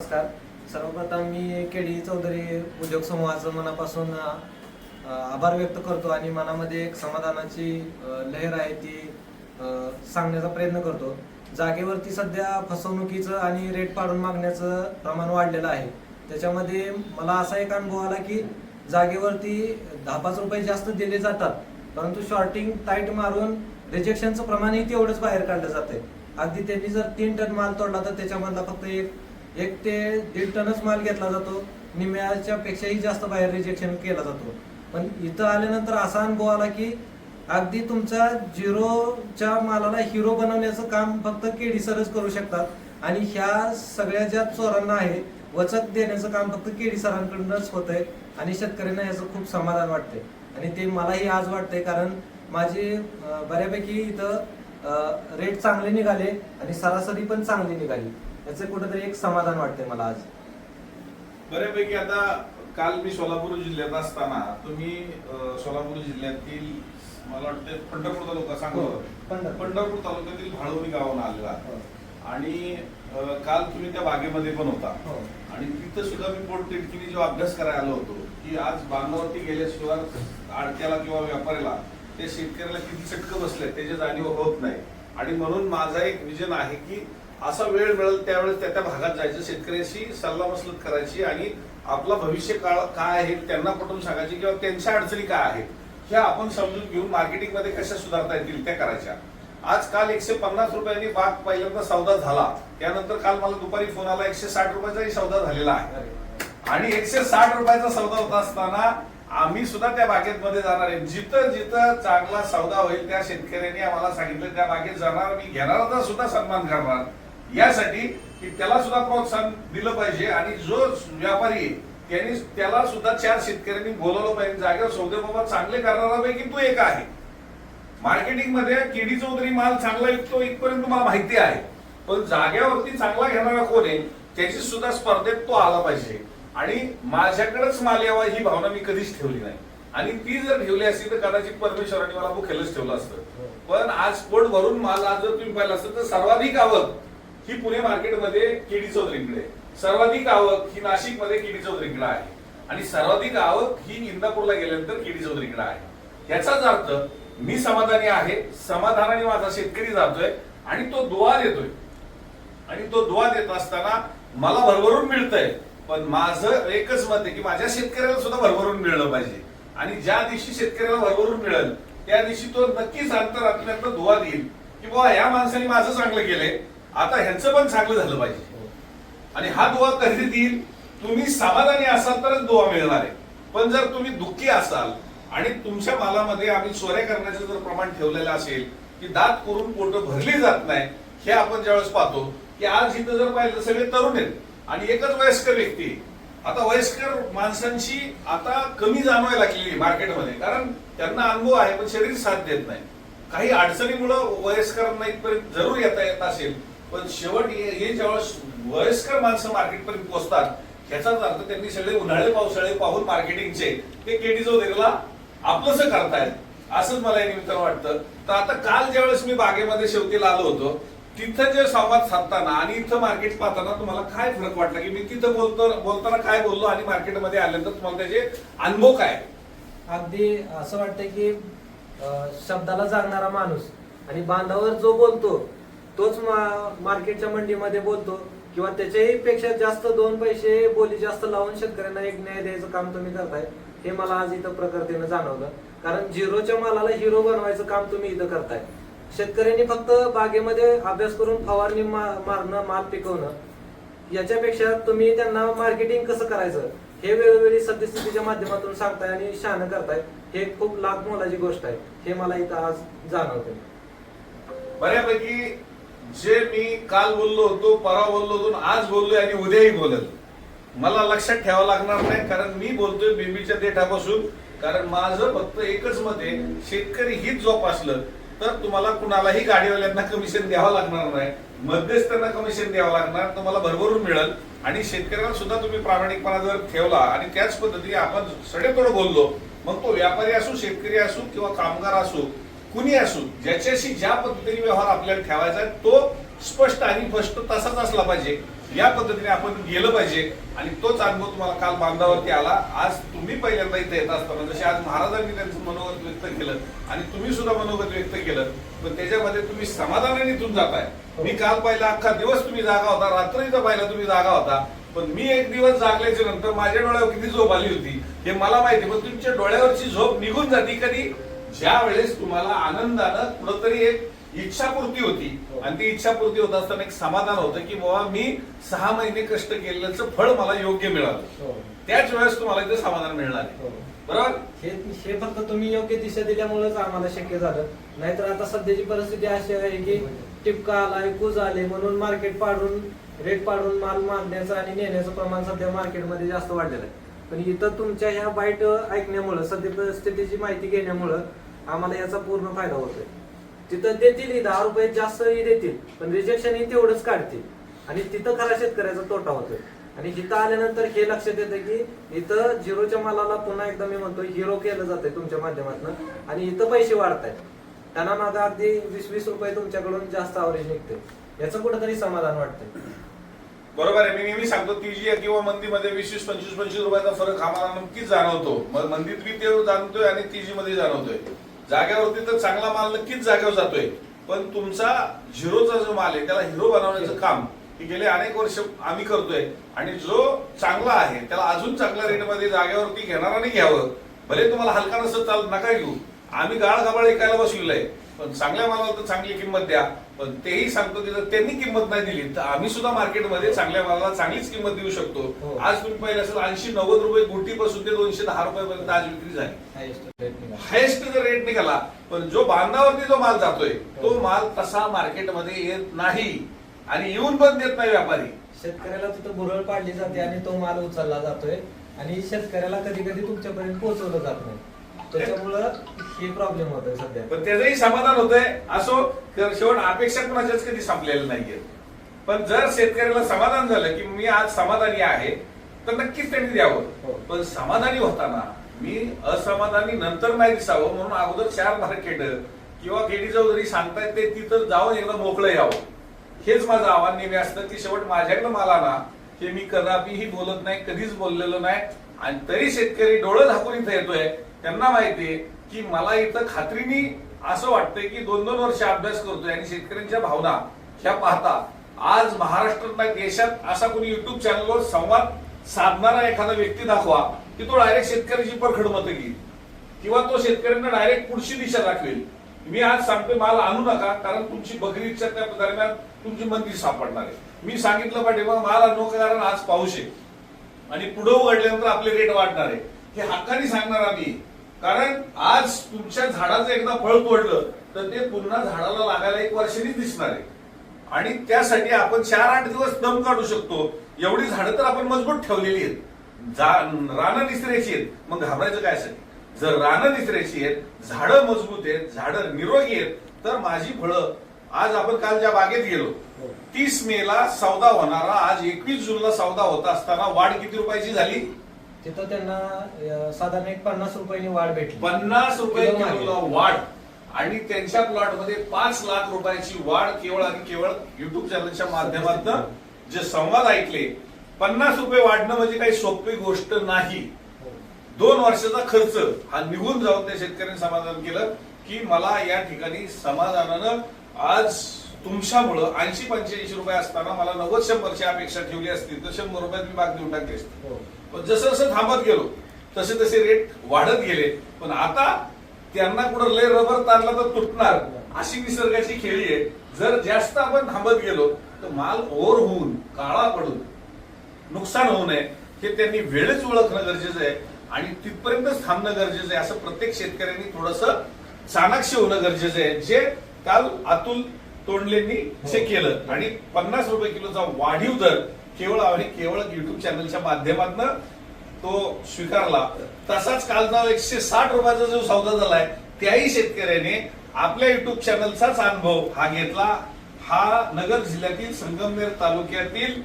नमस्कार. सर्वप्रथम मी केडी चौधरी उद्योग समूहाचं मनापासून आभार व्यक्त करतो आणि मनामध्ये एक समाधानाची लहर आहे ती सांगण्याचा प्रयत्न करतो. जागेवरती सध्या फसवणुकीचं आणि रेट पाडून मागण्याचं प्रमाण वाढलेलं आहे. त्याच्यामध्ये मला असा एक अनुभव आला की जागेवरती दहा पाच रुपये जास्त दिले जातात परंतु शॉर्टिंग टाईट मारून रिजेक्शनचं प्रमाणही तेवढंच बाहेर काढलं जाते अगदी त्यांनी जर तीन टन माल तोडला तर त्याच्यामधला फक्त एक एक ते दीड टनच माल घेतला जातो. निम्याच्या पेक्षाही जास्त बाहेर रिजेक्शन केला जातो. पण इथं आल्यानंतर असा अनुभव आला की अगदी तुमचा झिरोच्या मालाला हिरो बनवण्याचं काम फक्त केडी सरच करू शकतात. आणि ह्या सगळ्या ज्या चोरांना आहे वचक देण्याचं काम फक्त केडी सरांकडूनच होत आहे आणि शेतकऱ्यांना याचं खूप समाधान वाटते आणि ते मलाही आज वाटतंय कारण माझे बऱ्यापैकी इथं रेट चांगले निघाले आणि सरासरी पण चांगली निघाली. याचं कुठेतरी एक समाधान वाटतंय मला आज बऱ्यापैकी आता काल मी सोलापूर जिल्ह्यात असताना तुम्ही सोलापूर जिल्ह्यातील मला वाटतं पंढरपूर तालुका सांगत होता. पंढरपूर. तालुक्यातील भाळवणी गावाहून आलेला हो. आणि काल तुम्ही त्या बागेमध्ये पण होता हो. आणि तिथं सुद्धा मी पोट तिटकीने जो अभ्यास करायला आलो होतो की आज बांधावरती गेल्याशिवाय आडत्याला किंवा व्यापाऱ्याला ते शेतकऱ्याला किती चटकं बसले त्याची जाणीव होत नाही आणि म्हणून माझा एक विजन आहे की असा वेळ मिळेल त्यावेळेस त्या त्या भागात जायचं शेतकऱ्याशी सल्लामसलत करायची आणि आपला भविष्य काळ काय आहे त्यांना पटवून सांगायची किंवा त्यांच्या अडचणी काय आहेत ह्या आपण समजून घेऊन मार्केटिंगमध्ये कशा सुधारता येतील त्या करायच्या. आज काल एकशे पन्नास रुपयांनी बाग पहिल्यांदा सौदा झाला. त्यानंतर काल मला दुपारी फोन आला एकशे साठ रुपयाचाही सौदा झालेला आहे. आणि एकशे साठ रुपयाचा सौदा होत असताना आम्ही सुद्धा त्या बागेत मध्ये जाणार आहे. जिथं जिथं चांगला सौदा होईल त्या शेतकऱ्यांनी आम्हाला सांगितलं त्या बागेत जाणार मी घेणाराचा सुद्धा सन्मान करणार. यासाठी की त्याला सुद्धा प्रोत्साहन दिलं पाहिजे. आणि जो व्यापारी आहे, त्यांनी त्याला सुद्धा चार शेतकऱ्यांनी बोलवलं पाहिजे. जागेवर सौदे बाबा चांगले करणाऱ्यापैकी तू एक आहे. मार्केटिंगमध्ये केडी चौधरी माल चांगला विकतो इथपर्यंत मला माहिती आहे. पण जाग्यावरती चांगला घेणारा कोण आहे त्याची सुद्धा स्पर्धेत तो आला पाहिजे. आणि माझ्याकडेच माल यावा ही भावना मी कधीच ठेवली नाही. आणि ती जर ठेवली असती तर कदाचित परमेश्वराने मला मुखेलच ठेवलं असतं. पण आज पोट भरून माल आज जर तुम्ही पाहिलं असतं तर सर्वाधिक आवक ही पुणे मार्केटमध्ये केडी चौधरीकडे सर्वाधिक आवक ही नाशिकमध्ये केडी चौधरीकडे आहे. आणि सर्वाधिक आवक ही इंदापूरला गेल्यानंतर केडी चौधरीकडे आहे. याचाच अर्थ मी समाधानी आहे समाधानाने माझा शेतकरी जातोय आणि तो दुवा देतोय. आणि तो दुवा देत असताना मला भरभरून मिळतंय. पण माझं एकच मत आहे की माझ्या शेतकऱ्याला सुद्धा भरभरून मिळलं पाहिजे. आणि ज्या दिवशी शेतकऱ्याला भरभरून मिळेल त्या दिवशी तो नक्कीच अंतरात्म्यात दुवा देईल. की बाबा या माणसाने माझं चांगलं केलंय. आता ह्यांचं पण चांगलं झालं पाहिजे. आणि हा दुवा कधी देईल? तुम्ही समाधानी असाल तरच दुवा मिळणार आहे. पण जर तुम्ही दुःखी असाल आणि तुमच्या मालामध्ये आम्ही चोऱ्या करण्याचं जर प्रमाण ठेवलेलं असेल की दात करून पोट भरली जात नाही हे आपण ज्यावेळेस पाहतो की आज इथं जर पाहिलं सगळे तरुण आहेत. आणि एकच वयस्कर व्यक्ती आता वयस्कर माणसांची आता कमी जाणवायला लागलेली आहे मार्केटमध्ये कारण त्यांना अनुभव आहे पण शरीर साथ देत नाही. काही अडचणीमुळं वयस्करांना इथपर्यंत जरूर येता येत असेल पण शेवट हे हे ज्यावेळेस वयस्कर माणसं मार्केटपर्यंत पोहोचतात ह्याचाच अर्थ त्यांनी सगळे उन्हाळे पावसाळे पाहून मार्केटिंगचे ते केडीजो चौधरीला आपलंच करतायत. असंच मला या निमित्तानं वाटतं. तर आता काल ज्यावेळेस मी बागेमध्ये शेवटीला आलो होतो तिथं जे संवाद साधताना आणि इथं मार्केट पाहताना तुम्हाला काय फरक वाटला? की मी तिथं बोलतो बोलताना काय बोललो आणि मार्केटमध्ये आल्यानंतर तुम्हाला त्याचे अनुभव काय अगदी असं वाटतं की शब्दाला जाणणारा माणूस आणि बांधावर जो बोलतो तोच मा- मार्केटच्या मंडीमध्ये बोलतो. किंवा त्याच्याही पेक्षा जास्त दोन पैसे बोली जास्त लावून शेतकऱ्यांना एक न्याय द्यायचं काम तुम्ही करताय हे मला आज इथं प्रकृतीनं जाणवलं. कारण झिरोच्या मालाला हिरो बनवायचं काम तुम्ही इथं करताय. शेतकऱ्यांनी फक्त बागेमध्ये अभ्यास करून फवारणी मा- मारणं माल पिकवणं याच्यापेक्षा तुम्ही त्यांना मार्केटिंग कसं करायचं हे वेळोवेळी सद्यस्थितीच्या माध्यमातून सांगताय आणि शहाणं करताय हे खूप लाख मोलाची गोष्ट आहे हे मला इथं आज जाणवते बऱ्यापैकी जे मी काल बोललो होतो परवा बोललो होतो आज बोललोय आणि उद्याही बोलेल मला लक्षात ठेवावं लागणार नाही कारण मी बोलतोय बेबीच्या देठापासून. कारण माझं फक्त एकच मत आहे शेतकरी हीच जोपासलं तर तुम्हाला कुणालाही गाडीवाल्यांना कमिशन द्यावं लागणार नाही. मध्यस्थांना कमिशन द्यावं लागणार तुम्हाला भरभरून मिळेल. आणि शेतकऱ्याला सुद्धा तुम्ही प्रामाणिकपणा जर ठेवला आणि त्याच पद्धतीने आपण सडेतोड बोललो मग तो व्यापारी असो शेतकरी असो किंवा कामगार असो कुणी असो ज्याच्याशी ज्या पद्धतीने व्यवहार आपल्याला ठेवायचा आहे तो स्पष्ट आणि स्पष्ट तसाच असला पाहिजे. या पद्धतीने आपण गेलं पाहिजे. आणि तोच अनुभव तुम्हाला काल बांधावरती आला. आज तुम्ही पहिल्यांदा इथे येत असताना जसे आज महाराजांनी त्यांचं मनोगत व्यक्त केलं आणि तुम्ही सुद्धा मनोगत व्यक्त केलं पण त्याच्यामध्ये तुम्ही समाधानाने इथून जाताय मी काल पाहिला अख्खा दिवस तुम्ही जागा होता रात्रीचा पाहिला तुम्ही जागा होता पण मी एक दिवस जागल्याच्या नंतर माझ्या डोळ्यावर किती झोप आली होती हे मला माहिती पण तुमच्या डोळ्यावरची झोप निघून जाती कधी? ज्या वेळेस तुम्हाला आनंदानं कुठंतरी एक इच्छापूर्ती होती आणि ती इच्छापूर्ती होत असताना एक समाधान होतं की बाबा मी सहा महिने कष्ट केल्याचं फळ मला योग्य मिळालं. हो. त्याच वेळेस तुम्हाला इथे समाधान मिळणार आहे हो. बरोबर? हे हे फक्त तुम्ही योग्य दिशा दिल्यामुळेच आम्हाला शक्य झालं. नाहीतर आता सध्याची परिस्थिती अशी आहे की टिपका आलाय कूज आले म्हणून मार्केट पाडून रेट पाडून माल मागण्याचं आणि नेण्याचं प्रमाण सध्या मार्केटमध्ये जास्त वाढलेलं आहे. पण इथं तुमच्या ह्या वाईट ऐकण्यामुळं सध्या परिस्थितीची माहिती घेण्यामुळं आम्हाला याचा पूर्ण फायदा होतोय. तिथं देतील दहा रुपये जास्तही देतील पण रिजेक्शन ही तेवढंच काढतील. आणि तिथं खरा शेतकऱ्याचा तोटा होतोय. आणि इथं आल्यानंतर हे लक्षात येतं की इथं झिरोच्या मालाला पुन्हा एकदा मी म्हणतो हिरो केलं जातंय तुमच्या माध्यमातून. आणि इथं पैसे वाढतायत. त्यांना माझा अगदी वीस वीस रुपये तुमच्याकडून जास्त अवरेज निघते याचं कुठंतरी समाधान वाटतंय. बरोबर आहे. मी नेहमी सांगतो तीजी किंवा मंदीमध्ये वीस पंचवीस पंचवीस रुपयाचा फरक आम्हाला नक्कीच जाणवतो. मग मंदीत बी ते जाणतोय आणि तीजी मध्ये जाणवतोय. जाग्यावरती तर चांगला माल नक्कीच जागेवर जातोय. पण तुमचा झिरोचा जो माल आहे त्याला हिरो बनवण्याचं काम हे गेले अनेक वर्ष आम्ही करतोय. आणि जो चांगला आहे त्याला अजून चांगल्या रेटमध्ये जागेवरती नाही घ्यावं. भले तुम्हाला हलका नसत चाल नका घेऊ. आम्ही गाळ गबाळ ऐकायला बसलेलो आहे. पण चांगल्या मालाला तर चांगली किंमत द्या. पण तेही सांगतो की जर त्यांनी किंमत नाही दिली. तर आम्ही सुद्धा मार्केटमध्ये चांगल्या मालाला चांगलीच किंमत देऊ शकतो. हो. आज तुम्ही पाहिलं असेल ऐंशी नव्वद रुपये गुटीपासून ते दोनशे दहा रुपयापर्यंत आज विक्री झाली. हायेस्ट जर रेट निघाला. पण जो बांधावरती जो माल जातोय तो माल तसा मार्केटमध्ये येत नाही. आणि येऊन पण देत नाही व्यापारी. शेतकऱ्याला तिथं भुरळ पाडली जाते आणि तो माल उचलला जातोय. आणि शेतकऱ्याला कधी कधी तुमच्यापर्यंत पोहोचवलं जात नाही. त्याच्यामुळं हे प्रॉब्लेम होतोय सध्या. पण त्याचंही समाधान होतंय. असो तर शेवट अपेक्षा कुणाच्याच कधी संपलेल्या नाहीये पण जर शेतकऱ्याला समाधान झालं की मी आज समाधानी आहे तर नक्कीच त्यांनी हो. द्यावं पण समाधानी होताना मी असमाधानी नंतर नाही दिसावं म्हणून अगोदर चार मार्केट किंवा केडी चौधरी सांगतायत ते तिथं जाऊन एकदा मोकळं यावं. हेच माझं आव्हान नेहमी असतं की शेवट माझ्याकडे मला ना हे मी कदापिही बोलत नाही कधीच बोललेलो नाही. आणि तरी शेतकरी डोळं झाकून इथं येतोय. त्यांना माहितीये की मला इथं खात्रीने असं वाटतंय की दोन दोन वर्ष अभ्यास करतोय आणि शेतकऱ्यांच्या भावना ह्या पाहता आज महाराष्ट्रात देशात असा कोणी युट्यूब चॅनलवर संवाद साधणारा एखादा व्यक्ती दाखवा की तो डायरेक्ट शेतकऱ्याची परखड मतं घेईल. किंवा तो शेतकऱ्यांना डायरेक्ट पुढची दिशा दाखवेल. मी आज सांगतोय माल आणू नका कारण तुमची बकरीच्या त्या दरम्यान तुमची मंदी सापडणार आहे. मी सांगितलं पाहिजे मग माल आणू नका कारण आज पाऊस आहे. आणि पुढे उघडल्यानंतर आपले रेट वाढणार आहे. हे हक्काने सांगणार आम्ही. कारण आज तुमच्या झाडाचं एकदा फळ तोडलं तर ते पुन्हा झाडाला लागायला एक वर्षांनीच दिसणार आहे. आणि त्यासाठी आपण चार आठ दिवस दम काढू शकतो. एवढी झाडं तर आपण मजबूत ठेवलेली आहेत. रानं निसरायची आहेत. मग घाबरायचं काय साठी जर रानं निसरायची आहेत झाडं मजबूत आहेत झाडं निरोगी आहेत तर माझी फळं आज आपण काल ज्या बागेत गेलो तीस मे ला सौदा होणारा आज एकवीस जूनला सौदा होत असताना वाढ किती रुपयाची झाली? तिथं त्यांना अं, साधारण एक पन्नास रुपयांनी वाढ भेटली. पन्नास रुपये किलो मागे. किलोला वाढ. आणि त्यांच्या प्लॉटमध्ये पाच लाख रुपयाची वाढ केवळ आणि केवळ युट्यूब चॅनलच्या माध्यमातून जे संवाद ऐकले पन्नास रुपये वाढणं म्हणजे काही सोपी गोष्ट नाही. दोन वर्षाचा खर्च हा निघून जाऊन त्या शेतकऱ्यांनी समाधान केलं की मला या ठिकाणी समाधानानं आज तुमच्यामुळं ऐंशी पंच्याऐंशी रुपये असताना मला नव्वद शंभरची अपेक्षा ठेवली असती तर शंभर रुपयात मी बाग देऊन टाकली असती. हो. पण जसं जसं थांबत गेलो तसे तसे रेट वाढत गेले. पण आता त्यांना कुठं लय रबर ताणला तर तुटणार. अशी निसर्गाची खेळी आहे. जर जास्त आपण थांबत गेलो तर माल ओव्हर होऊन काळा पडून नुकसान होऊ नये. हे त्यांनी वेळच ओळखणं गरजेचं आहे. आणि तिथपर्यंतच थांबणं गरजेचं आहे. असं प्रत्येक शेतकऱ्यांनी थोडस चाणाक्ष होणं गरजेचं आहे. जे काल अतुल तोंडलेंनी हे. केलं आणि पन्नास रुपये किलोचा वाढीव दर केवळ आणि केवळ युट्यूब चॅनलच्या माध्यमातून तो स्वीकारला. तसाच कालचा एकशे साठ रुपयाचा जो सौदा झालाय त्याही शेतकऱ्याने आपल्या युट्यूब चॅनलचाच अनुभव हा घेतला. हा नगर जिल्ह्यातील संगमनेर तालुक्यातील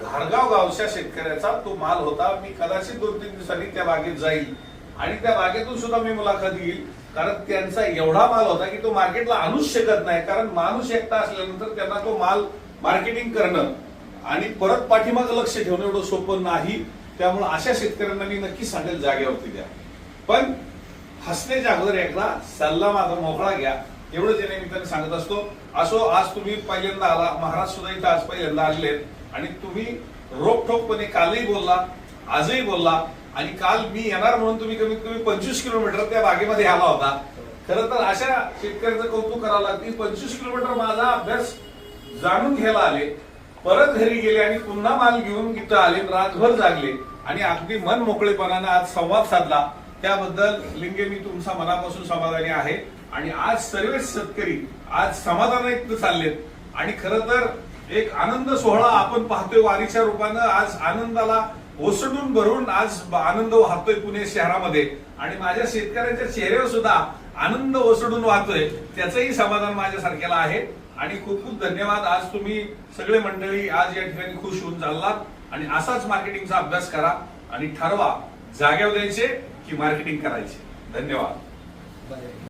घारगाव गावच्या शेतकऱ्याचा तो माल होता. मी कदाचित दोन तीन दिवसांनी त्या बागेत जाईल. आणि त्या बागेतून सुद्धा मी मुलाखत घेईल. कारण त्यांचा एवढा माल होता की तो मार्केटला आणूच शकत नाही. कारण माणूस एकटा असल्यानंतर त्यांना तो माल मार्केटिंग करणं आणि परत पाठीमागं लक्ष ठेवणं एवढं सोपं नाही. त्यामुळे अशा शेतकऱ्यांना मी नक्की सांगेल जागेवरती द्या. पण हसण्याच्या अगोदर एकदा सल्ला माझा मोकळा घ्या. एवढं या निमित्ताने सांगत असतो. असो आज तुम्ही पहिल्यांदा आला महाराज सुद्धा इथं आज पहिल्यांदा आलेले आणि तुम्ही रोखठोकपणे कालही बोलला आजही बोलला. आणि काल मी येणार म्हणून तुम्ही कमीत कमी पंचवीस किलोमीटर त्या बागेमध्ये आला होता. खरं तर अशा शेतकऱ्यांचं कौतुक करावं लागतील पंचवीस किलोमीटर माझा अभ्यास जाणून घ्यायला आले. परत घरी गेले आणि पुन्हा माल घेऊन इथं आले रातभर जागले. आणि अगदी मन मोकळेपणानं आज संवाद साधला. त्याबद्दल लिंगे मी तुमचा मनापासून समाधानी आहे. आणि आज सर्व शेतकरी आज समाधानायुक्त चाललेत. आणि खर तर एक आनंद सोहळा आपण पाहतोय वारीच्या रूपानं. आज आनंदाला ओसडून भरून आज आनंद वाहतोय पुणे शहरामध्ये. आणि माझ्या शेतकऱ्यांच्या चेहऱ्यावर सुद्धा आनंद ओसडून वाहतोय. त्याचंही समाधान माझ्यासारख्याला आहे. आणि खूप खूप धन्यवाद. आज तुम्ही सगळे मंडळी आज या ठिकाणी खुश होऊन चाललात. आणि असाच मार्केटिंगचा अभ्यास करा आणि ठरवा जाग्यावर द्यायचे की मार्केटिंग करायचे. धन्यवाद.